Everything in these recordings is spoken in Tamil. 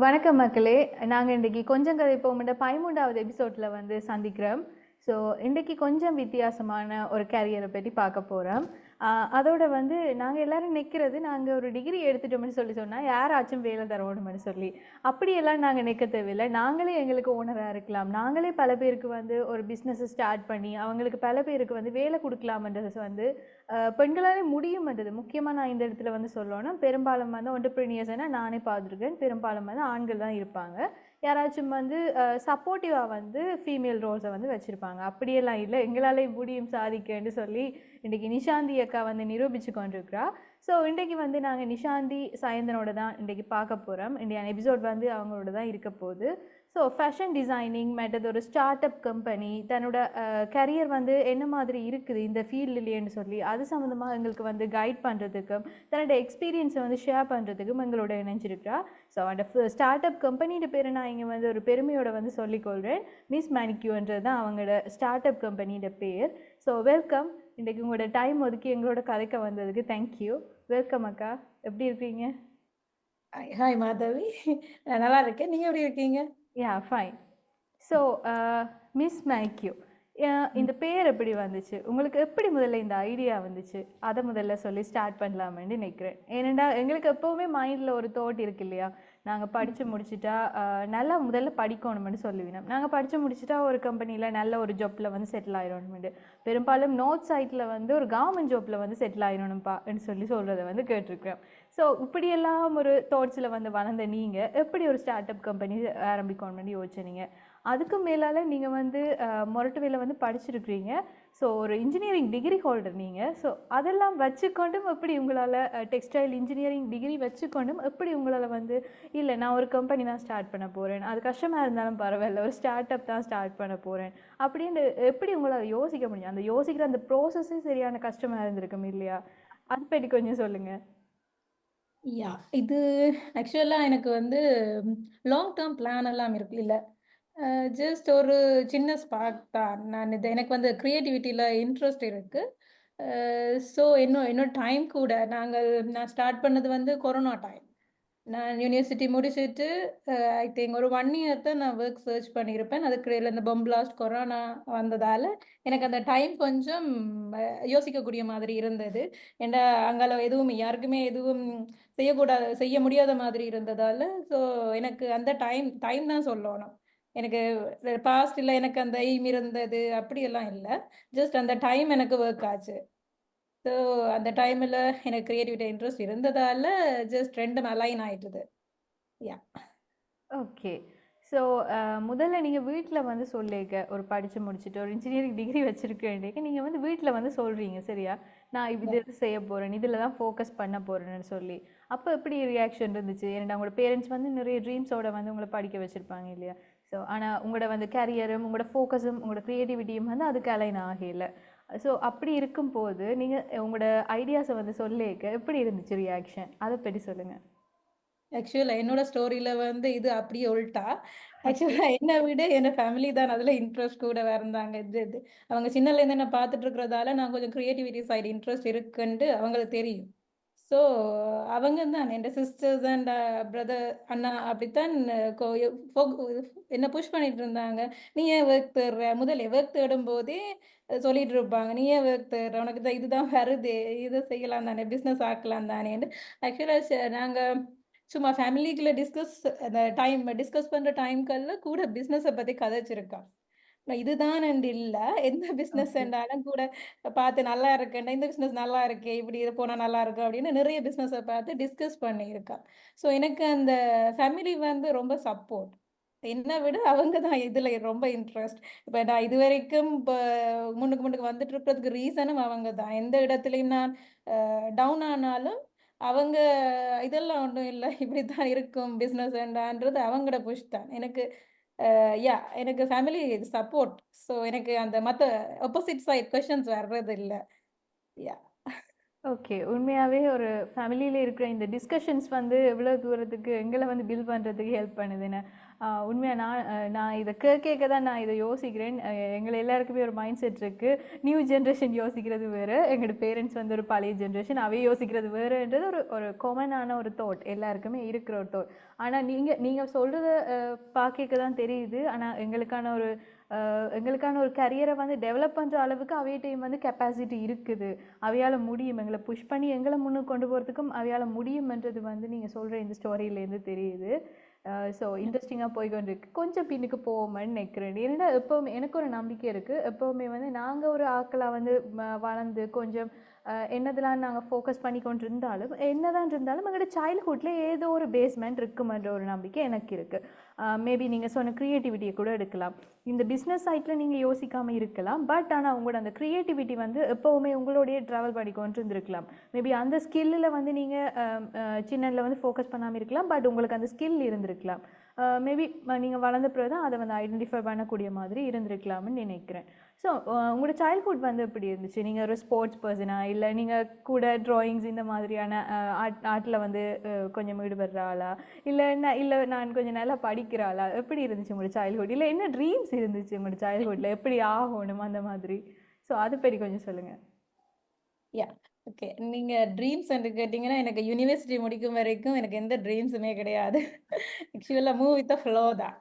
வணக்கம் மக்களே. நாங்கள் இன்றைக்கி கொஞ்சம் கதை போகிற பதிமூன்றாவது எபிசோடில் வந்து சந்திக்கிறோம். ஸோ இன்றைக்கி கொஞ்சம் வித்தியாசமான ஒரு கேரியரை பற்றி பார்க்க போகிறோம் அதோட வந்து நாங்கள் எல்லோரும் நிற்கிறது நாங்கள் ஒரு டிகிரி எடுத்துட்டோம்னு சொல்லி சொன்னால் யாராச்சும் வேலை தரணும்னு சொல்லி. அப்படியெல்லாம் நாங்கள் நிற்க தேவையில்லை. நாங்களே எங்களுக்கு ஓனராக இருக்கலாம். நாங்களே பல பேருக்கு வந்து ஒரு பிஸ்னஸை ஸ்டார்ட் பண்ணி அவங்களுக்கு பல பேருக்கு வந்து வேலை கொடுக்கலாம்ன்றது வந்து பெண்களாலே முடியும்ன்றது. முக்கியமாக நான் இந்த இடத்துல வந்து சொல்லணும்னா பெரும்பாலும் வந்து ஒன்டர்பிரினியர்ஸ்னால் நானே பார்த்துருக்கேன். பெரும்பாலும் வந்து ஆண்கள் தான் இருப்பாங்க. யாராச்சும் வந்து சப்போர்ட்டிவாக வந்து ஃபீமேல் ரோல்ஸை வந்து வச்சுருப்பாங்க. அப்படியெல்லாம் இல்லை. எங்களாலே முடியும் சாதிக்கன்னு சொல்லி இன்றைக்கி நிஷாந்தி அக்கா வந்து நிரூபித்து கொண்டிருக்கிறா. ஸோ இன்றைக்கி வந்து நாங்கள் நிஷாந்தி சாயந்தனோட தான் இன்றைக்கி பார்க்க போகிறோம் இன்றைய எபிசோட் வந்து அவங்களோட தான் இருக்க போகுது. ஸோ ஃபேஷன் டிசைனிங் மற்றது ஒரு ஸ்டார்ட் அப் கம்பெனி தன்னோட கரியர் வந்து என்ன மாதிரி இருக்குது இந்த ஃபீல்டுலேன்னு சொல்லி அது சம்மந்தமாக எங்களுக்கு வந்து கைட் பண்ணுறதுக்கும் தன்னோட எக்ஸ்பீரியன்ஸை வந்து ஷேர் பண்ணுறதுக்கும் எங்களோட இணைஞ்சிருக்கிறா. ஸோ அந்த ஸ்டார்ட் அப் கம்பெனியோட பேரை நான் இங்கே வந்து ஒரு பெருமையோட வந்து சொல்லிக்கொள்கிறேன் மிஸ் மேனிக்யூன்றது தான் அவங்களோட ஸ்டார்ட் அப் கம்பெனியோட பேர். ஸோ வெல்கம் இன்றைக்கு உங்களோட டைம் ஒதுக்கி எங்களோட கதைக்க வந்ததுக்கு தேங்க்யூ வெல்கம் அக்கா. எப்படி இருக்கீங்க? Hi hi Madhavi. நான் நல்லா இருக்கேன். நீங்கள் எப்படி இருக்கீங்க? யா ஃபைன் ஸோ மிஸ் மேக்யூ இந்த பேர் எப்படி வந்துச்சு? உங்களுக்கு எப்படி முதல்ல இந்த ஐடியா வந்துச்சு? அதை முதல்ல சொல்லி ஸ்டார்ட் பண்ணலாமேன்னு நினைக்கிறேன். ஏனெண்டா எங்களுக்கு எப்போவுமே மைண்டில் ஒரு தோட் இருக்கு இல்லையா? நாங்கள் படித்து முடிச்சிட்டா uh, நல்லா முதல்ல படிக்கணும்னு சொல்லுவினோம் நாங்கள் படித்து முடிச்சிட்டா ஒரு கம்பெனியில் நல்ல ஒரு ஜாப்பில் வந்து செட்டில் ஆயிடணும்னு பெரும்பாலும் நோர்த் சைட்டில் வந்து ஒரு கவர்மெண்ட் ஜாப்பில் வந்து செட்டில் ஆயிடணும்ப்பான்னு சொல்லி சொல்கிறத வந்து கேட்டிருக்கிறோம் ஸோ இப்படியெல்லாம் ஒரு தாட்ஸில் வந்து வளர்ந்த நீங்கள் எப்படி ஒரு ஸ்டார்ட் அப் கம்பெனி ஆரம்பிக்கணும்னு யோசிச்சீங்க? அதுக்கு மேலால் நீங்கள் வந்து மொரட்டுவையில் வந்து படிச்சிருக்கிறீங்க. ஸோ ஒரு இன்ஜினியரிங் டிகிரி ஹோல்டர் நீங்கள் ஸோ அதெல்லாம் வச்சுக்கொண்டும் எப்படி உங்களால் டெக்ஸ்டைல் இன்ஜினியரிங் டிகிரி வச்சுக்கொண்டும் எப்படி உங்களால் வந்து இல்லை நான் ஒரு கம்பெனி தான் ஸ்டார்ட் பண்ண போகிறேன் அது கஷ்டமாக இருந்தாலும் பரவாயில்ல. ஒரு ஸ்டார்ட் அப் தான் ஸ்டார்ட் பண்ண போகிறேன் அப்படின்னு எப்படி உங்களால் யோசிக்க முடியும்? அந்த யோசிக்கிற அந்த ப்ரோசஸே சரியான கஷ்டமாக இருந்திருக்கும் இல்லையா? அது பற்றி கொஞ்சம் சொல்லுங்கள் யா இது ஆக்சுவலாக எனக்கு வந்து லாங் டேர்ம் பிளான் எல்லாம் இருக்கு இல்லை. ஜஸ்ட் ஒரு சின்ன ஸ்பார்க் தான். நான் இது எனக்கு வந்து க்ரியேட்டிவிட்டியில் இன்ட்ரெஸ்ட் இருக்குது ஸோ இன்னும் இன்னும் டைம் கூட நாங்கள் நான் ஸ்டார்ட் பண்ணது வந்து கொரோனா டைம். நான் யூனிவர்சிட்டி முடிச்சுட்டு ஐ திங்க் ஒரு ஒன் இயர் தான் நான் ஒர்க் சர்ச் பண்ணியிருப்பேன். அதுக்கு இடையில இந்த பம்ப்ளாஸ்ட் கொரோனா வந்ததால் எனக்கு அந்த டைம் கொஞ்சம் யோசிக்கக்கூடிய மாதிரி இருந்தது. ஏன்னா அங்கால எதுவும் யாருக்குமே எதுவும் செய்யக்கூடாது செய்ய முடியாத மாதிரி இருந்ததால் ஸோ எனக்கு அந்த டைம் டைம் தான் சொல்லணும். எனக்கு பாஸ்ட் இல்லை எனக்கு அந்த எய்ம் இருந்தது அப்படியெல்லாம் இல்லை. ஜஸ்ட் அந்த டைம் எனக்கு ஒர்க் ஆச்சு. ஸோ அந்த டைமில் எனக்கு கிரியேட்டிவிட்டி இன்ட்ரெஸ்ட் இருந்ததால் ஜஸ்ட் ரெண்டும் அலைன் ஆயிட்டுது. யா ஓகே ஸோ முதல்ல நீங்கள் வீட்டில் வந்து சொல்லிக்க ஒரு படித்து முடிச்சுட்டு ஒரு இன்ஜினியரிங் டிகிரி வச்சுருக்கேன்டேக்கு நீங்கள் வந்து வீட்டில் வந்து சொல்கிறீங்க சரியா? நான் இது செய்ய போகிறேன் இதில் தான் ஃபோக்கஸ் பண்ண போகிறேன்னு சொல்லி. அப்போ எப்படி ரியாக்ஷன் இருந்துச்சு? ஏன்னா உங்களோட பேரண்ட்ஸ் வந்து நிறைய ட்ரீம்ஸோட வந்து உங்களை படிக்க வச்சுருப்பாங்க இல்லையா? ஸோ ஆனால் உங்களோட வந்து கேரியரும் உங்களோட ஃபோக்கஸும் உங்களோட க்ரியேட்டிவிட்டியும் வந்து அதுக்கு அலைன் ஆகல. ஸோ அப்படி இருக்கும்போது நீங்கள் உங்களோட ஐடியாஸை வந்து சொல்லிக்க எப்படி இருந்துச்சு ரியாக்ஷன் அதை பற்றி சொல்லுங்கள் ஆக்சுவலாக என்னோட ஸ்டோரியில் வந்து இது அப்படியே உள்டா ஆக்சுவலாக என்னை விட என் ஃபேமிலி தான் அதில் இன்ட்ரெஸ்ட் கூட இருந்தாங்க. இது இது. அவங்க சின்னலேருந்து என்ன பார்த்துட்டு இருக்கிறதால நான் கொஞ்சம் க்ரியேட்டிவிட்டி சைடு இன்ட்ரெஸ்ட் இருக்குன்ட்டு அவங்களுக்கு தெரியும். ஸோ அவங்க தான் என் சிஸ்டர்ஸ் அண்ட் பிரதர் அண்ணா அப்படித்தான் என்ன புஷ் பண்ணிட்டு இருந்தாங்க. நீ ஏன் ஒர்க் தேடுற? முதல்ல ஒர்க் தேடும் போதே சொல்லிட்டு இருப்பாங்க. நீ ஏன் ஒர்க் தேடுற? உனக்கு தான் இதுதான் வருது. இதை செய்யலாம் தானே. பிஸ்னஸ் ஆக்கலாம் தானேன்னு ஆக்சுவலாக நாங்கள் சும்மா ஃபேமிலிக்குள்ள டிஸ்கஸ் அந்த டைம் டிஸ்கஸ் பண்ணுற டைம்கல்ல கூட பிஸ்னஸை பற்றி கதைச்சிருக்கான் இதுதான் இல்லை. எந்த பிஸ்னஸ். என்றாலும் கூட பார்த்து நல்லா இருக்கேன்டா இந்த பிஸ்னஸ் நல்லா இருக்கே இப்படி இது போனால் நல்லா இருக்கும் அப்படின்னு நிறைய பிஸ்னஸை பார்த்து டிஸ்கஸ் பண்ணியிருக்கான் ஸோ எனக்கு அந்த ஃபேமிலி வந்து ரொம்ப சப்போர்ட் என்னை விட அவங்க தான் இதில் ரொம்ப இன்ட்ரெஸ்ட் இப்போ நான் இது வரைக்கும் இப்போ முன்னுக்கு முன்னுக்கு வந்துட்டு இருக்கிறதுக்கு ரீசனும் அவங்க தான். எந்த இடத்துலையும் நான் டவுன் ஆனாலும் அவங்க இதெல்லாம் ஒன்றும் இல்லை இப்படி தான் இருக்கும் பிஸ்னஸ் என்றான்றது அவங்களோட புஷ் தான். எனக்கு யா எனக்கு ஃபேமிலி சப்போர்ட் ஸோ எனக்கு அந்த மற்ற ஆப்போசிட் சைட் கொஷின்ஸ் வர்றது இல்லை யா ஓகே உண்மையாகவே ஒரு ஃபேமிலியில் இருக்கிற இந்த டிஸ்கஷன்ஸ் வந்து எவ்வளோ தூரத்துக்கு எங்களை வந்து பில் பண்ணுறதுக்கு ஹெல்ப் பண்ணுதுன்னு. உண்மையாக நான் நான் இதை கேட்க கேட்க தான் நான் இதை யோசிக்கிறேன். எங்களை எல்லாருக்குமே ஒரு மைண்ட் செட் இருக்குது நியூ ஜென்ரேஷன் யோசிக்கிறது வேறு. எங்களோட பேரண்ட்ஸ் வந்து ஒரு பழைய ஜென்ரேஷன் அவை யோசிக்கிறது வேறுன்றது ஒரு ஒரு காமனான ஒரு தாட் எல்லாருக்குமே இருக்கிற ஒரு தாட் ஆனால் நீங்கள் நீங்கள் சொல்கிறத பார்க்க தான் தெரியுது. ஆனால் எங்களுக்கான ஒரு எங்களுக்கான ஒரு கரியரை வந்து டெவலப் பண்ணுற அளவுக்கு அவையிட்டையும் வந்து கெப்பாசிட்டி இருக்குது. அவையால் முடியும். எங்களை புஷ் பண்ணி எங்களை முன்னுக்கு கொண்டு போகிறதுக்கும் அவையால் முடியும்ன்றது வந்து நீங்கள் சொல்கிற இந்த ஸ்டோரியிலேருந்து தெரியுது. ஸோ இன்ட்ரெஸ்டிங்காக போய் இருக்குது கொஞ்சம் பின்னுக்கு போவோம்னு நினைக்கிறேன். ஏன்னா எப்போவுமே எனக்கு ஒரு நம்பிக்கை இருக்குது எப்போவுமே வந்து நாங்கள் ஒரு ஆக்களாக வந்து வளர்ந்து கொஞ்சம் என்னதெல்லாம் நாங்கள் ஃபோக்கஸ் பண்ணி கொண்டு இருந்தாலும் என்னதான் இருந்தாலும் எங்களோட சைல்ட்ஹுட்டில் ஏதோ ஒரு பேஸ்மெண்ட் இருக்குமென்ற ஒரு நம்பிக்கை எனக்கு இருக்குது மேபி நீங்கள் சொன்ன க்ரியேட்டிவிட்டியை கூட எடுக்கலாம். இந்த பிஸ்னஸ் சைட்டில் நீங்கள் யோசிக்காமல் இருக்கலாம். பட் ஆனால் உங்களோட அந்த க்ரியேட்டிவிட்டி வந்து எப்போவுமே உங்களோடைய ட்ராவல் பண்ணி கொண்டு இருந்திருக்கலாம் மேபி அந்த ஸ்கில்லில் வந்து நீங்கள் சின்னதில் வந்து ஃபோக்கஸ் பண்ணாமல் இருக்கலாம். பட் உங்களுக்கு அந்த ஸ்கில் இருந்திருக்கலாம். மேபி நீங்கள் வளர்ந்த பிறகு தான் அதை வந்து ஐடென்டிஃபை பண்ணக்கூடிய மாதிரி இருந்திருக்கலாம்னு நினைக்கிறேன். ஸோ uh, உங்களோட சைல்ட்ஹுட் வந்து எப்படி இருந்துச்சு? நீங்கள் ஒரு ஸ்போர்ட்ஸ் பர்சனா இல்லை நீங்கள் கூட ட்ராயிங்ஸ் இந்த மாதிரியான ஆர்ட் ஆர்ட்டில் வந்து கொஞ்சம் ஈடுபடுறாளா இல்லை என்ன இல்லை நான் கொஞ்சம் நல்லா படிக்கிறாளா எப்படி இருந்துச்சு உங்களோட சைல்ட்ஹுட் இல்லை என்ன ட்ரீம்ஸ் இருந்துச்சு உங்களோட சைல்ட்ஹுட்டில் எப்படி ஆகணும் அந்த மாதிரி? ஸோ அதை பற்றி கொஞ்சம் சொல்லுங்கள் யா ஓகே. நீங்க ட்ரீம்ஸ் என்று கேட்டிங்கன்னா எனக்கு யூனிவர்சிட்டி முடிக்கும் வரைக்கும் எனக்கு எந்த ட்ரீம்ஸுமே கிடையாது. ஆக்சுவலா மூவ் வித் ஃப்ளோ தான்.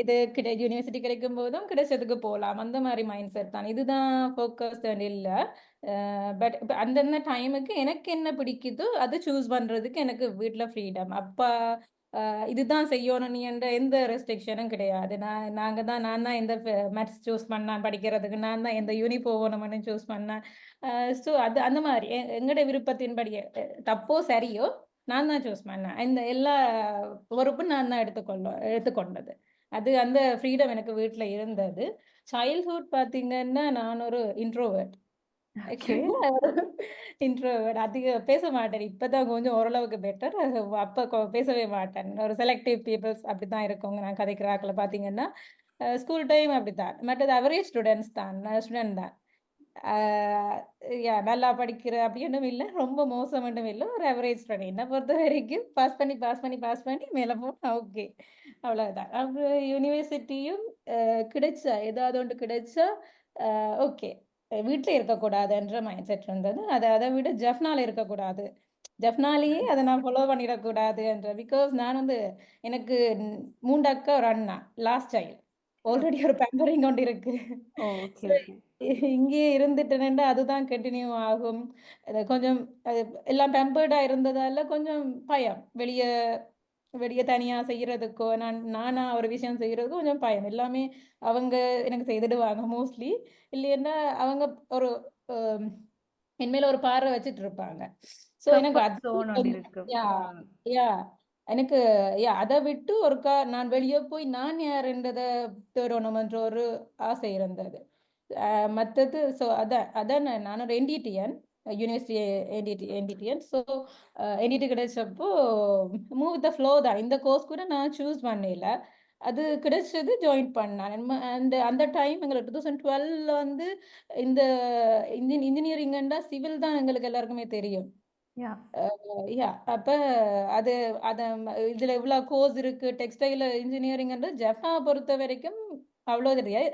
இது கிடை யூனிவர்சிட்டி கிடைக்கும் போதும் கிடைச்சதுக்கு போகலாம். அந்த மாதிரி மைண்ட் செட் தான். இதுதான் ஃபோக்கஸ் இல்லை. பட் இப்போ அந்தந்த டைமுக்கு எனக்கு என்ன பிடிக்குதோ அதை சூஸ் பண்றதுக்கு எனக்கு வீட்டில் ஃப்ரீடம் அப்பா இதுதான் செய்யணும். நீ என்ற எந்த ரெஸ்ட்ரிக்ஷனும் கிடையாது. நான் நாங்கள் தான் நான் தான் எந்த மேத்ஸ் சூஸ் பண்ணேன் படிக்கிறதுக்கு நான் தான் எந்த யூனி போகணும்னு சூஸ் பண்ணேன் ஸோ அது அந்த மாதிரி. எங்களோட விருப்பத்தின்படி தப்போ சரியோ நான் தான் சூஸ் பண்ணேன். இந்த எல்லா பொறுப்பும் நான் தான் எடுத்துக்கொள்ள எடுத்துக்கொண்டது. அது அந்த ஃப்ரீடம் எனக்கு வீட்டில் இருந்தது. சைல்ட்ஹுட் பார்த்தீங்கன்னா நான் ஒரு இன்ட்ரோவர்ட் இன்ட்ரோவர்ட் அதிக பேச மாட்டேன். இப்பதான் கொஞ்சம் ஓரளவுக்கு பெட்டர் அப்போ பேசவே மாட்டேன். ஒரு செலக்டிவ் பீப்புள்ஸ் அப்படித்தான் இருக்கவங்க நான் கதைக்கிற பாத்தீங்கன்னா ஸ்கூல் டைம் அப்படித்தான். மற்றது அவரேஜ் ஸ்டூடெண்ட்ஸ் தான். ஸ்டூடெண்ட் தான். யா நல்லா படிக்கிற அப்படின்னும் இல்லை. ரொம்ப மோசமாட்டும் இல்லை. ஒரு அவரேஜ் பண்ணி என்னை பொறுத்த வரைக்கும் பாஸ் பண்ணி பாஸ் பண்ணி பாஸ் பண்ணி மேலே போனால் ஓகே அவ்வளோதான் அப்புறம் யூனிவர்சிட்டியும் கிடைச்சா? ஏதாவது ஒன்று கிடைச்சா? ஓகே வீட்டில் இருக்கக்கூடாதுன்ற மைண்ட் செட் இருந்தது அதை அதை விட ஜெஃப்னால இருக்கக்கூடாது. ஜெஃப்னாலேயே அதை நான் ஃபாலோ பண்ணிடக்கூடாது என்ற பிகாஸ் நான் வந்து எனக்கு அக்கா ஒரு அண்ணா லாஸ்ட் சைல்டு ஆல்ரெடி ஒரு பேம்பரிங் கொண்டு இருக்கு. ஓகே So, ஓகே இங்கே இருந்துட்டேன்னா அதுதான் கண்டினியூ ஆகும். கொஞ்சம் எல்லாம் பேம்பர்டா இருந்ததால கொஞ்சம் பயம். வெளியே வெளியே தனியா செய்யறதுக்கோ நான் நானா ஒரு விஷயம் செய்யறதுக்கோ கொஞ்சம் பயம். எல்லாமே அவங்க எனக்கு செய்துடுவாங்க மோஸ்ட்லி இல்லைன்னா அவங்க ஒரு ஆம், என் மேல ஒரு பார்வை வச்சுட்டு இருப்பாங்க. ஸோ எனக்கு யா எனக்கு யா அதை விட்டு ஒருக்கா நான் வெளியே போய் நான் யாருன்றதை தேடணுமென்ற ஒரு ஆசை இருந்தது. மத்தது ஸோ அதான் அதான் நான் நான் ஒரு NTDN university NTD NTDN so NTD கிடைச்சப்போ move the flow தான். இந்த கோர்ஸ் கூட நான் சூஸ் பண்ணல. அது கிடைச்சது ஜாயின் பண்ணேன். அந்த அந்த டைம் எங்களுக்கு டூ தௌசண்ட் டுவெல்ல வந்து இந்த இன்ஜின் இன்ஜினியரிங்கண்டா சிவில் தான் எங்களுக்கு எல்லாருக்குமே தெரியும். யா யா அப்போ அது அதை இதில் இவ்வளோ கோர்ஸ் இருக்கு டெக்ஸ்டைல் இன்ஜினியரிங்ன்ற ஜெஃபா பொறுத்த வரைக்கும் அவ்வளோ தெரியாது.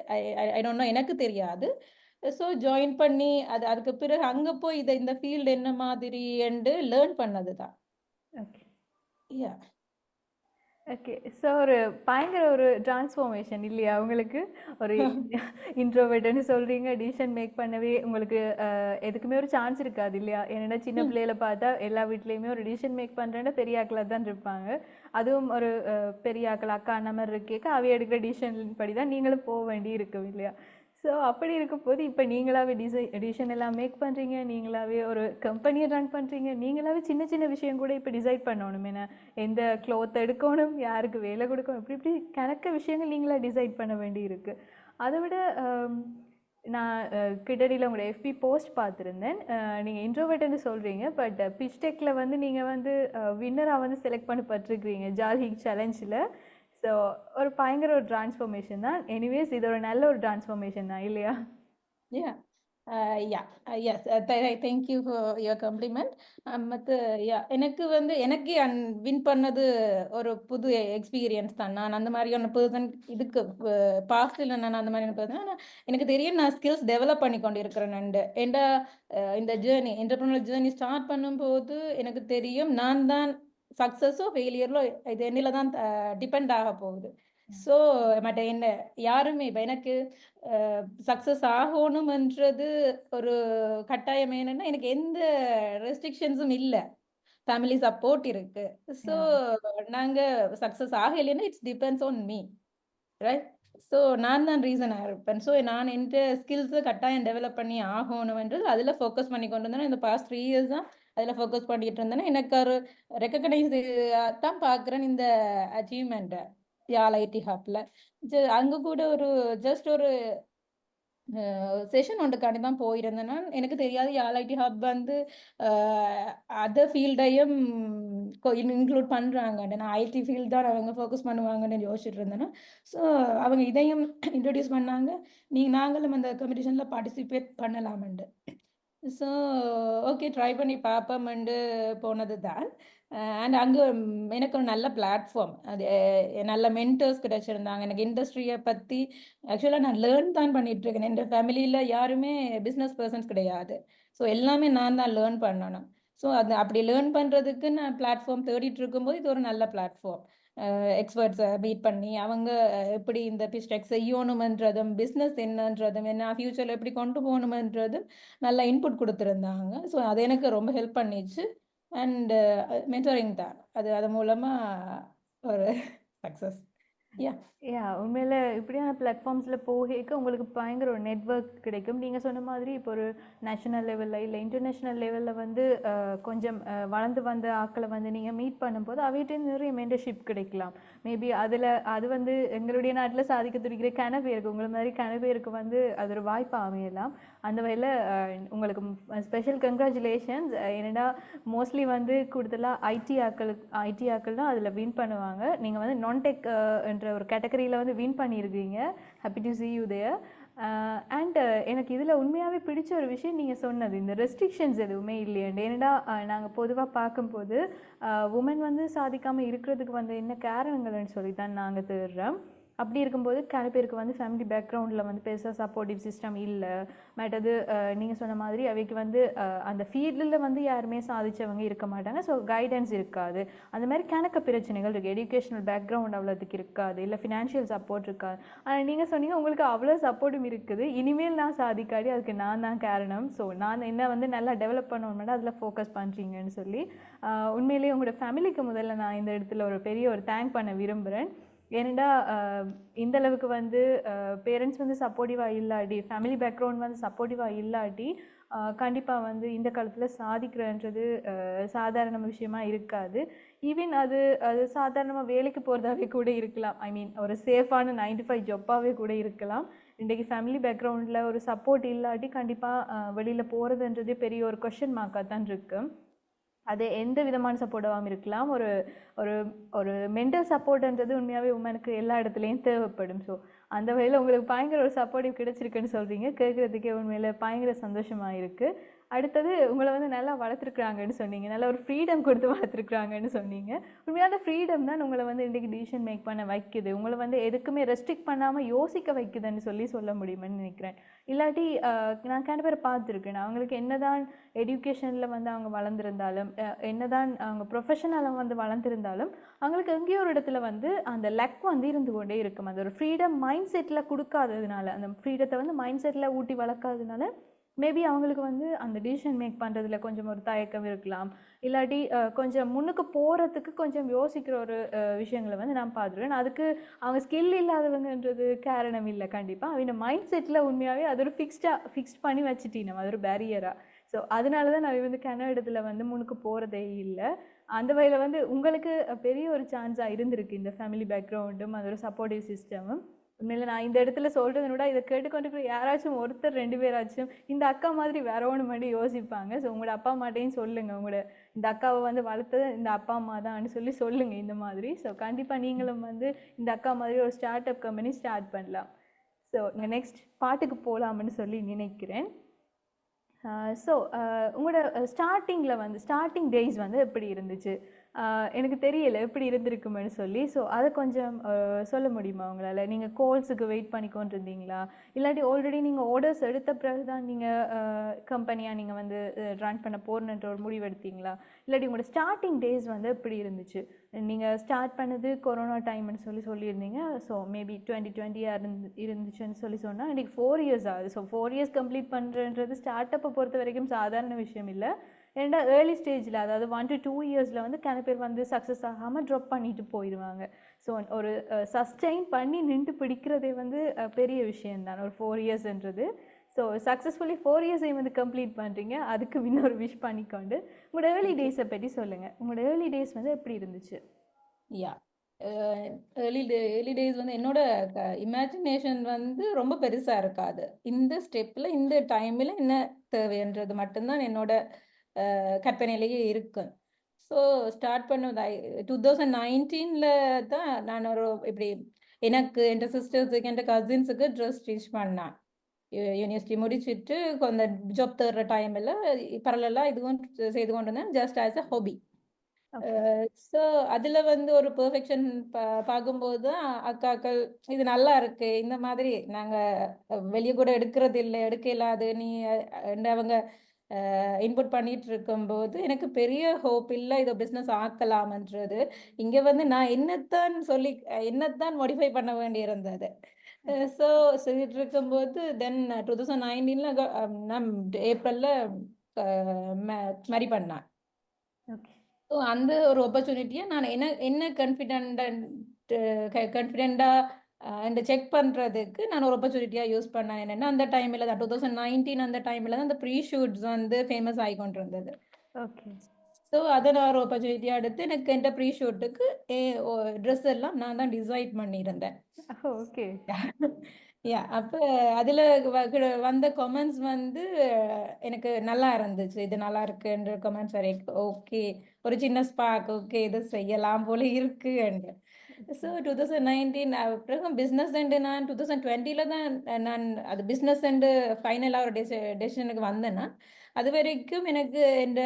ஐ டோன்ட் நோ எனக்கு தெரியாது. ஸோ ஜாயின் பண்ணி அது அதுக்கு பிறகு அங்கே போய் இதை இந்த ஃபீல்டு என்ன மாதிரி என்று லேர்ன் பண்ணது தான். ஓகே யா ஓகே ஸோ ஒரு பயங்கர ஒரு டிரான்ஸ்ஃபார்மேஷன் இல்லையா உங்களுக்கு? ஒரு இன்ட்ரோவேர்ட்னு சொல்கிறீங்க டிசிஷன் மேக் பண்ணவே உங்களுக்கு எதுக்குமே ஒரு சான்ஸ் இருக்காது இல்லையா? என்னடா சின்ன பிள்ளையில பார்த்தா எல்லா வீட்லேயுமே ஒரு டிசிஷன் மேக் பண்ணுறேன்னா பெரிய ஆக்களாக தான் இருப்பாங்க. அதுவும் ஒரு பெரிய ஆக்கள் அக்கா அந்த மாதிரி இருக்கேக்க அவை எடுக்கிற டிசிஷன் படி தான் நீங்களும் போக வேண்டி இருக்கும் இல்லையா? ஸோ அப்படி இருக்கும்போது இப்போ நீங்களாவே டிசை டிசிஷன் எல்லாம் மேக் பண்ணுறீங்க நீங்களாவே ஒரு கம்பெனியை ரன் பண்ணுறீங்க நீங்களாவே சின்ன சின்ன விஷயம் கூட இப்போ டிசைட் பண்ணணும். என்ன எந்த க்ளோத் எடுக்கணும் யாருக்கு வேலை கொடுக்கணும் இப்படி இப்படி கணக்க விஷயங்கள் நீங்களாக டிசைட் பண்ண வேண்டியிருக்கு அதை விட நான் கிட்டடியில் உங்களோட எஃபி போஸ்ட் பார்த்துருந்தேன். நீங்கள் இன்ட்ரோவேர்ட்னு சொல்கிறீங்க பட் பிச்டெக்கில் வந்து நீங்கள் வந்து வின்னராக வந்து செலக்ட் பண்ணப்பட்டிருக்கிறீங்க ஜால்ஹிக் சேலஞ்சில் ஸோ ஒரு பயங்கர ஒரு டிரான்ஸ்ஃபர்மேஷன் தான். எனிவேஸ் இது ஒரு நல்ல ஒரு டிரான்ஸ்ஃபர்மேஷன் தான் இல்லையா? Yeah yeah yes thank you for your compliment மற்ற யா எனக்கு வந்து எனக்கே அன் வின் பண்ணது ஒரு புது எக்ஸ்பீரியன்ஸ் தான். நான் அந்த மாதிரியான பர்சன் இதுக்கு பாஸ்டில் நான் அந்த மாதிரியான பர்சன் ஆனால் எனக்கு தெரியும் நான் ஸ்கில்ஸ் டெவலப் பண்ணி கொண்டு இருக்கிறேன் என்டா uh, இந்த ஜேர்னி என்டர்பிரினர் ஜேர்னி ஸ்டார்ட் பண்ணும்போது எனக்கு தெரியும் நான் தான் சக்ஸஸோ ஃபெயிலியரோ இது என்னில தான் டிபெண்ட் ஆக போகுது. ஸோ மற்ற என்ன யாருமே இப்போ எனக்கு சக்ஸஸ் ஆகணும்ன்றது ஒரு கட்டாயம் என்னன்னா எனக்கு எந்த ரெஸ்ட்ரிக்ஷன்ஸும் இல்லை. ஃபேமிலி சப்போர்ட் இருக்கு. ஸோ நாங்கள் சக்ஸஸ் ஆகலைன்னா it's depends on me right so நான் தான் ரீசனாக இருப்பேன். ஸோ நான் எந்த ஸ்கில்ஸை கட்டாயம் டெவலப் பண்ணி ஆகணும்ன்றது அதில் ஃபோக்கஸ் பண்ணி கொண்டு வந்தேன் இந்த பாஸ்ட் த்ரீ இயர்ஸ் தான் அதில் ஃபோக்கஸ் பண்ணிட்டு இருந்தேன்னா எனக்கு ஒரு ரெக்கக்னைஸ் தான் பார்க்குறேன் இந்த அச்சீவ்மெண்ட்டை யாழ் ஐடி ஹப்பில் அங்கே கூட ஒரு ஜஸ்ட் ஒரு செஷன் ஒன்றுக்காண்டி தான் போயிருந்தேன்னா எனக்கு தெரியாது யாழ் ஐடி ஹப் வந்து அதர் ஃபீல்டையும் இன்க்ளூட் பண்ணுறாங்க நான் ஐடி ஃபீல்ட் தான் அவங்க ஃபோக்கஸ் பண்ணுவாங்கன்னு யோசிச்சுட்டு இருந்தேன்னா ஸோ அவங்க இதையும் இன்ட்ரடியூஸ் பண்ணாங்க. நீங்கள் நாங்களும் அந்த காம்படிஷனில் பார்ட்டிசிபேட் பண்ணலாமண்டு. ஸோ ஓகே ட்ரை பண்ணி பார்ப்போம்ண்டு போனது தான் அண்ட் அங்கே எனக்கு ஒரு நல்ல பிளாட்ஃபார்ம் அது நல்ல மென்டர்ஸ் கிடச்சிருந்தாங்க எனக்கு இண்டஸ்ட்ரியை பற்றி ஆக்சுவலாக நான் லேர்ன் தான் பண்ணிட்டு இருக்கேன் என் ஃபேமிலியில் யாருமே பிஸ்னஸ் பர்சன்ஸ் கிடையாது. ஸோ எல்லாமே நான் தான் லேர்ன் பண்ணணும். ஸோ அது அப்படி லேர்ன் பண்ணுறதுக்கு நான் பிளாட்ஃபார்ம் தேடிட்டு இருக்கும்போது இது ஒரு நல்ல பிளாட்ஃபார்ம் எக்ஸ்பர்ட்ஸை மீட் பண்ணி அவங்க எப்படி இந்த பிஸ்டெக் செய்யணுமன்றதும் பிஸ்னஸ் என்னன்றதும் என்ன ஃப்யூச்சரில் எப்படி கொண்டு போகணுமன்றதும் நல்லா இன்புட் கொடுத்துருந்தாங்க. ஸோ அது எனக்கு ரொம்ப ஹெல்ப் பண்ணிச்சு. அண்ட் மென்டரிங் தான். அது அது மூலமாக ஒரு சக்ஸஸ் யா யா உண்மையில் இப்படியான பிளாட்ஃபார்ம்ஸில் போக உங்களுக்கு பயங்கர ஒரு நெட்ஒர்க் கிடைக்கும். நீங்கள் சொன்ன மாதிரி இப்போ ஒரு நேஷனல் லெவலில் இல்லை இன்டர்நேஷ்னல் லெவலில் வந்து கொஞ்சம் வளர்ந்து வந்த ஆக்களை வந்து நீங்கள் மீட் பண்ணும்போது அவர்கிட்ட நிறைய மென்டர்ஷிப் கிடைக்கலாம். மேபி அதில் அது வந்து எங்களுடைய நாட்டில் சாதிக்க துடிக்கிற கன பேருக்கு உங்களை மாதிரி கன பேருக்கு வந்து அது ஒரு வாய்ப்பு அமையலாம். அந்த வகையில் உங்களுக்கு ஸ்பெஷல் கங்க்ராச்சுலேஷன்ஸ் என்னென்னா மோஸ்ட்லி வந்து கூடுதலாக ஐடி ஆக்களுக்கு ஐடி ஆக்கள் தான் அதில் வின் பண்ணுவாங்க. நீங்கள் வந்து நான் டெக் என்ற ஒரு கேட்டகரியில் வந்து வின் பண்ணியிருக்கீங்க happy to see you there and எனக்கு இதில் உண்மையாகவே பிடிச்ச ஒரு விஷயம் நீங்கள் சொன்னது இந்த ரெஸ்ட்ரிக்ஷன்ஸ் எதுவுமே இல்லையண்டு ஏன்னா நாங்கள் பொதுவாக பார்க்கும்போது உமன் வந்து சாதிக்காமல் இருக்கிறதுக்கு வந்து என்ன காரணங்கள்னு சொல்லி தான் நாங்கள் தேடுறோம். அப்படி இருக்கும்போது கன பேருக்கு வந்து ஃபேமிலி பேக்ரவுண்டில் வந்து பெருசாக சப்போர்ட்டிவ் சிஸ்டம் இல்லை. மற்றது நீங்கள் சொன்ன மாதிரி அவைக்கு வந்து அந்த ஃபீல்டில் வந்து யாருமே சாதித்தவங்க இருக்க மாட்டாங்க. ஸோ கைடன்ஸ் இருக்காது. அந்த மாதிரி கணக்க பிரச்சனைகள் இருக்குது எஜுகேஷனல் பேக்ரவுண்ட் அவ்வளோத்துக்கு இருக்காது. இல்லை ஃபினான்ஷியல் சப்போர்ட் இருக்காது. ஆனால் நீங்கள் சொன்னீங்க உங்களுக்கு அவ்வளோ சப்போர்ட்டும் இருக்குது. இனிமேல் நான் சாதிக்காடி அதுக்கு நான் தான் காரணம். ஸோ நான் என்ன வந்து நல்லா டெவலப் பண்ணணும்னா அதில் ஃபோக்கஸ் பண்ணுறீங்கன்னு சொல்லி உண்மையிலேயே உங்களோட ஃபேமிலிக்கு முதல்ல நான் இந்த இடத்துல ஒரு பெரிய ஒரு தேங்க் பண்ண விரும்புகிறேன் ஏனெண்டா இந்த அளவுக்கு வந்து பேரண்ட்ஸ் வந்து சப்போர்ட்டிவாக இல்லாட்டி ஃபேமிலி பேக்ரவுண்ட் வந்து சப்போர்ட்டிவாக இல்லாட்டி கண்டிப்பாக வந்து இந்த காலத்தில் சாதிக்கிறன்றது சாதாரண விஷயமா இருக்காது. ஈவன் அது அது சாதாரணமாக வேலைக்கு போகிறதாவே கூட இருக்கலாம். ஐ மீன் ஒரு சேஃபான நைன் டு ஃபைவ் ஜப்பாகவே கூட இருக்கலாம். இன்றைக்கி ஃபேமிலி பேக்ரவுண்டில் ஒரு சப்போர்ட் இல்லாட்டி கண்டிப்பாக வெளியில் போகிறதுன்றது பெரிய ஒரு கொஷின் மார்க்காக தான் இருக்குது அது எந்த விதமான சப்போர்ட்டாகவும் இருக்கலாம். ஒரு ஒரு ஒரு மென்டல் சப்போர்ட்ன்றது உண்மையாகவே உமனுக்கு எல்லா இடத்துலையும் தேவைப்படும். ஸோ அந்த வகையில் உங்களுக்கு பயங்கர ஒரு சப்போர்ட்டிவ் கிடைச்சிருக்குன்னு சொல்கிறீங்க கேட்குறதுக்கே உண்மையில் பயங்கர சந்தோஷமாக இருக்குது அடுத்தது உங்களை வந்து நல்லா வளர்த்துருக்குறாங்கன்னு சொன்னீங்க. நல்ல ஒரு ஃப்ரீடம் கொடுத்து வளர்த்துருக்குறாங்கன்னு சொன்னீங்க. உண்மையான ஃப்ரீடம் தான் உங்களை வந்து இன்றைக்கி டிசிஷன் மேக் பண்ண வைக்குது. உங்களை வந்து எதுக்குமே ரெஸ்ட்ரிக்ட் பண்ணாமல் யோசிக்க வைக்குதுன்னு சொல்லி சொல்ல முடியுமென்னு நினைக்கிறேன். இல்லாட்டி நான் கேட்ட பேர் பார்த்துருக்கேன். அவங்களுக்கு என்னதான் எஜுகேஷனில் வந்து அவங்க வளர்ந்துருந்தாலும் என்னதான் அவங்க ப்ரொஃபஷனலாக வந்து வளர்ந்துருந்தாலும் அவங்களுக்கு எங்கேயோ ஒரு இடத்துல வந்து அந்த லக் வந்து இருந்து கொண்டே இருக்கும். அந்த ஒரு ஃப்ரீடம் மைண்ட் செட்டில் கொடுக்காததுனால அந்த ஃப்ரீடத்தை வந்து மைண்ட் செட்டில் ஊட்டி வளர்க்காததுனால மேபி அவங்களுக்கு வந்து அந்த டிசிஷன் மேக் பண்ணுறதுல கொஞ்சம் ஒரு தயக்கம் இருக்கலாம். இல்லாட்டி கொஞ்சம் முன்னுக்கு போகிறதுக்கு கொஞ்சம் யோசிக்கிற ஒரு விஷயங்களை வந்து நான் பார்த்துருவேன். அதுக்கு அவங்க ஸ்கில் இல்லாதவங்கன்றது காரணம் இல்லை கண்டிப்பாக அவங்க மைண்ட் செட்டில் உண்மையாகவே அது ஒரு ஃபிக்ஸ்டாக ஃபிக்ஸ்ட் பண்ணி வச்சுட்டீங்க அது ஒரு பேரியராக ஸோ அதனால தான் நான் வந்து கன்னடத்தில் வந்து முன்னுக்கு போகிறதே இல்லை. அந்த வகையில் வந்து உங்களுக்கு பெரிய ஒரு சான்ஸாக இருந்திருக்கு இந்த ஃபேமிலி பேக்ரவுண்டும் அது ஒரு சப்போர்ட்டிவ் சிஸ்டமும் இல்லை நான் இந்த இடத்துல சொல்கிறத விட இதை கேட்டுக்கொண்டு யாராச்சும் ஒருத்தர் ரெண்டு பேராச்சும் இந்த அக்கா மாதிரி வேற ஒன்று மாதிரி யோசிப்பாங்க. ஸோ உங்களோட அப்பா அம்மாட்டையும் சொல்லுங்கள் உங்களோட இந்த அக்காவை வந்து வளர்த்தது இந்த அப்பா அம்மா தான் சொல்லி சொல்லுங்கள் இந்த மாதிரி. ஸோ கண்டிப்பாக நீங்களும் வந்து இந்த அக்கா மாதிரி ஒரு ஸ்டார்ட் அப் கம்பெனி ஸ்டார்ட் பண்ணலாம் ஸோ நெக்ஸ்ட் பாட்டுக்கு போகலாம்னு சொல்லி நினைக்கிறேன். ஸோ உங்களோட ஸ்டார்டிங்கில் வந்து ஸ்டார்டிங் டேஸ் வந்து எப்படி இருந்துச்சு? எனக்கு தெரியல எப்படி இருந்திருக்குமென்னு சொல்லி. ஸோ அதை கொஞ்சம் சொல்ல முடியுமா உங்களால்? நீங்கள் கோல்ஸுக்கு வெயிட் பண்ணிக்கொண்டிருந்தீங்களா? இல்லாட்டி ஆல்ரெடி நீங்கள் ஆர்டர்ஸ் எடுத்த பிறகு தான் நீங்கள் கம்பெனியாக நீங்கள் வந்து ரன் பண்ண போகணுன்ற ஒரு முடிவு எடுத்தீங்களா? இல்லாட்டி உங்களோட ஸ்டார்டிங் டேஸ் வந்து எப்படி இருந்துச்சு? நீங்கள் ஸ்டார்ட் பண்ணது கொரோனா டைம்னு சொல்லி சொல்லியிருந்தீங்க. ஸோ மேபி டுவெண்ட்டி டுவெண்ட்டியாக இருந்து இருந்துச்சுன்னு சொல்லி சொன்னால் இன்றைக்கி ஃபோர் இயர்ஸ் ஆகுது. ஸோ ஃபோர் இயர்ஸ் கம்ப்ளீட் பண்ணுறன்றது ஸ்டார்ட் அப்பை பொறுத்த வரைக்கும் சாதாரண விஷயம் இல்லை. ஏன்னா ஏர்லி ஸ்டேஜில் அதாவது ஒன் டு டூ இயர்ஸில் வந்து கன பேர் வந்து சக்ஸஸ் ஆகாமல் ட்ராப் பண்ணிட்டு போயிடுவாங்க ஸோ ஒரு சஸ்டெயின் பண்ணி நின்று பிடிக்கிறதே வந்து பெரிய விஷயம்தான். ஒரு ஃபோர் இயர்ஸ்ன்றது ஸோ சக்ஸஸ்ஃபுல்லி ஃபோர் இயர்ஸையும் வந்து கம்ப்ளீட் பண்ணுறீங்க அதுக்கு இன்னொரு விஷ் பண்ணிக்கொண்டு. உங்களோட ஏர்லி டேஸை பற்றி சொல்லுங்கள் உங்களோட ஏர்லி டேஸ் வந்து எப்படி இருந்துச்சு? Yeah early day early days வந்து என்னோட இமேஜினேஷன் வந்து ரொம்ப பெருசாக இருக்காது. இந்த ஸ்டெப்பில் இந்த டைமில் என்ன தேவைன்றது மட்டும்தான் என்னோட கற்பனையிலேயே இருக்கும் ஸோ ஸ்டார்ட் பண்ணது டூ தௌசண்ட் நைன்டீனில் தான் நான் ஒரு இப்படி எனக்கு என் சிஸ்டர்ஸுக்கு என் கசின்ஸுக்கு ட்ரெஸ் ஸ்டிச் பண்ணேன். யூனிவர்சிட்டி முடிச்சுட்டு கொஞ்சம் ஜாப் தேடுற டைமில் பரலெல்லாம் இதுவும் செய்து கொண்டு இருந்தேன் just as a hobby so அதில் வந்து ஒரு பெர்ஃபெக்ஷன் பா பார்க்கும்போது தான் அக்காக்கள் இது நல்லா இருக்கு இந்த மாதிரி நாங்கள் வெளியே கூட எடுக்கிறது இல்லை எடுக்க இல்லாது நீ அவங்க இன்புட் பண்ணிட்டு இருக்கும்போது எனக்கு பெரிய ஹோப் இல்லை இதை பிஸ்னஸ் ஆக்கலாம்ன்றது. இங்கே வந்து நான் என்னத்தான் சொல்லி என்னத்தான் மாடிஃபை பண்ண வேண்டியிருந்தது. ஸோ சொல்லிட்டு இருக்கும்போது தென் டூ தௌசண்ட் நைன்டீனில் நான் ஏப்ரலில் மேரி பண்ணேன். ஸோ அந்த ஒரு ஆப்பர்ச்சுனிட்டியை நான் என்ன என்ன கான்ஃபிடென்ட் கான்ஃபிடென்ட்டாக இந்த செக் பண்ணுறதுக்கு நான் ஒரு ஆப்பர்ச்சுனிட்டியாக யூஸ் பண்ணேன். என்னென்னா அந்த டைமில் தான் டூ தௌசண்ட் நைன்டீன் அந்த டைமில் தான் அந்த ப்ரீ ஷூட்ஸ் வந்து ஃபேமஸ் ஆகி கொண்டு இருந்தது ஓகே ஸோ அதை நான் ஒரு ஆப்பர்ச்சுனிட்டியாக எடுத்து எனக்கு எந்த ப்ரீ ஷூட்டுக்கு ட்ரெஸ் எல்லாம் நான் தான் டிசைட் பண்ணியிருந்தேன். ஓகே யா அப்போ அதில் வந்த கமெண்ட்ஸ் வந்து எனக்கு நல்லா இருந்துச்சு. இது நல்லா இருக்குன்ற கமெண்ட்ஸ் வரைக்கும் ஓகே ஒரு சின்ன ஸ்பார்க் ஓகே இது செய்யலாம் போல இருக்கு ஸோ டூ தௌசண்ட் நைன்டீன் அப்புறம் பிஸ்னஸ் அண்டு நான் டூ தௌசண்ட் டுவெண்ட்டியில் தான் நான் அது பிஸ்னஸ் அண்டு ஃபைனலாக ஒரு டெசி டெசிஷனுக்கு வந்தேன்னா அது வரைக்கும் எனக்கு எந்த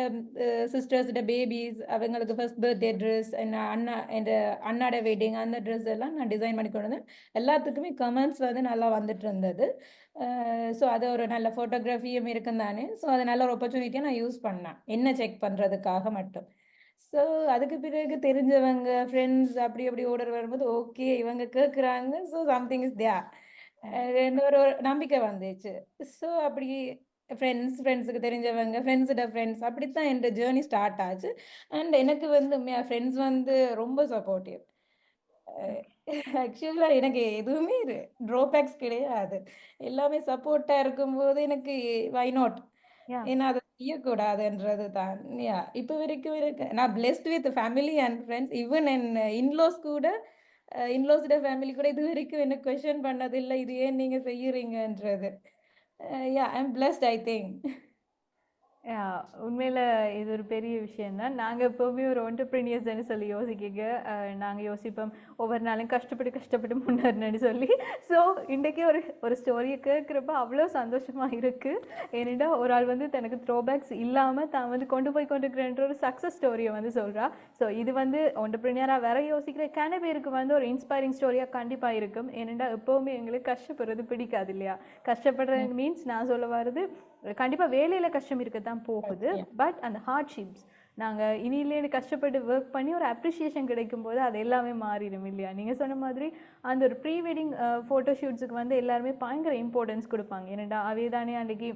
சிஸ்டர்ஸோட பேபிஸ் அவங்களுக்கு ஃபர்ஸ்ட் பர்த்டே ட்ரெஸ் என் அண்ணா என் அண்ணாட வெட்டிங் அந்த ட்ரெஸ் எல்லாம் நான் டிசைன் பண்ணி கொண்டு வந்தேன். எல்லாத்துக்குமே கமெண்ட்ஸ் வந்து நல்லா வந்துட்டு இருந்தது. ஸோ அது ஒரு நல்ல ஃபோட்டோகிராஃபியும் இருக்கும் தானே ஸோ அது நல்ல ஒரு ஆப்பர்ச்சுனிட்டியை நான் யூஸ் பண்ணேன். என்ன செக் பண்ணுறதுக்காக மட்டும். ஸோ அதுக்கு பிறகு தெரிஞ்சவங்க ஃப்ரெண்ட்ஸ் அப்படி அப்படி ஓர்டர் வரும்போது ஓகே இவங்க கேட்குறாங்க ஸோ சம்திங் இஸ் தியா ஒரு நம்பிக்கை வந்துச்சு. ஸோ அப்படி ஃப்ரெண்ட்ஸ் ஃப்ரெண்ட்ஸுக்கு தெரிஞ்சவங்க ஃப்ரெண்ட்ஸோட ஃப்ரெண்ட்ஸ் அப்படித்தான் என் ஜேர்னி ஸ்டார்ட் ஆச்சு. அண்ட் எனக்கு வந்து ஃப்ரெண்ட்ஸ் வந்து ரொம்ப சப்போர்ட்டிவ் ஆக்சுவலாக எனக்கு எதுவுமே ட்ராபேக்ஸ் கிடையாது. எல்லாமே சப்போர்ட்டாக இருக்கும்போது எனக்கு வை நாட் ஏன்னா அதை செய்யக்கூடாதுன்றது தான் யா இப்போ வரைக்கும் இருக்கு. நான் blessed with family and friends even N in-laws கூட இன்லாஸோட ஃபேமிலி கூட இது வரைக்கும் என்ன கொஷன் பண்ணதில்லை. இது ஏன் நீங்கள் செய்யறீங்கன்றது. Yeah I am blessed I think உண்மையில் இது ஒரு பெரிய விஷயம்தான் நாங்கள் எப்போவுமே ஒரு ஒன்டர்பிரினியர்ஸ்னு சொல்லி யோசிக்க நாங்கள் யோசிப்போம் ஒவ்வொரு நாளும் கஷ்டப்பட்டு கஷ்டப்பட்டு முன்னேறணும்னு சொல்லி. ஸோ இன்றைக்கி ஒரு ஒரு ஸ்டோரியை கேட்குறப்ப அவ்வளோ சந்தோஷமாக இருக்குது ஏனெண்டா ஒரு ஆள் வந்து தனக்கு த்ரோபேக்ஸ் இல்லாமல் தான் வந்து கொண்டு போய் கொண்டிருக்கிறன்ற ஒரு சக்ஸஸ் ஸ்டோரியை வந்து சொல்கிறா ஸோ இது வந்து ஒன்டர்பிரினியராக வேற யோசிக்கிற கன பேருக்கு வந்து ஒரு இன்ஸ்பைரிங் ஸ்டோரியாக கண்டிப்பாக இருக்கும். ஏனெண்டா எப்போவுமே எங்களுக்கு கஷ்டப்படுறது பிடிக்காது இல்லையா? கஷ்டப்படுறது மீன்ஸ் நான் சொல்ல வர்றது கண்டிப்பாக வேலையில் கஷ்டம் இருக்க தான் போகுது பட் அந்த ஹார்ட்ஷிப்ஸ் நாங்கள் இனியிலேருந்து கஷ்டப்பட்டு ஒர்க் பண்ணி ஒரு அப்ரிஷியேஷன் கிடைக்கும் போது அது எல்லாமே மாறிடும் இல்லையா? நீங்கள் சொன்ன மாதிரி அந்த ஒரு ப்ரீ வெட்டிங் ஃபோட்டோ ஷூட்ஸுக்கு வந்து எல்லாருமே பயங்கர இம்பார்ட்டன்ஸ் கொடுப்பாங்க. ஏன்னா அவே தானே அன்றைக்கி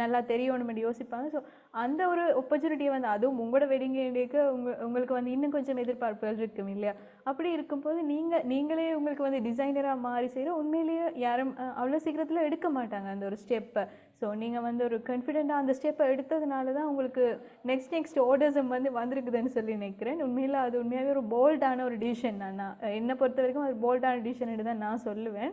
நல்லா தெரியணும்னு யோசிப்பாங்க. ஸோ அந்த ஒரு ஆப்பர்ச்சுனிட்டியை வந்து அதுவும் உங்களோட வெட்டிங் டேக்கு உங்க உங்களுக்கு வந்து இன்னும் கொஞ்சம் எதிர்பார்ப்புகள் இருக்கும் இல்லையா? அப்படி இருக்கும்போது நீங்கள் நீங்களே உங்களுக்கு வந்து டிசைனராக மாறி செய்கிற உண்மையிலேயே யாரும் அவ்வளோ சீக்கிரத்தில் எடுக்க மாட்டாங்க அந்த ஒரு ஸ்டெப்பை ஸோ நீங்கள் வந்து ஒரு கான்ஃபிடெண்ட்டாக அந்த ஸ்டெப்பை எடுத்ததுனால தான் உங்களுக்கு நெக்ஸ்ட் நெக்ஸ்ட் ஆர்டர்ஸும் வந்து வந்திருக்குதுன்னு சொல்லி நினைக்கிறேன். உண்மையில் அது உண்மையாகவே ஒரு போல்டான ஒரு டிசிஷன் நான் நான் என்னை பொறுத்த வரைக்கும் அது போல்டான டிசிஷன் தான் நான் சொல்லுவேன்.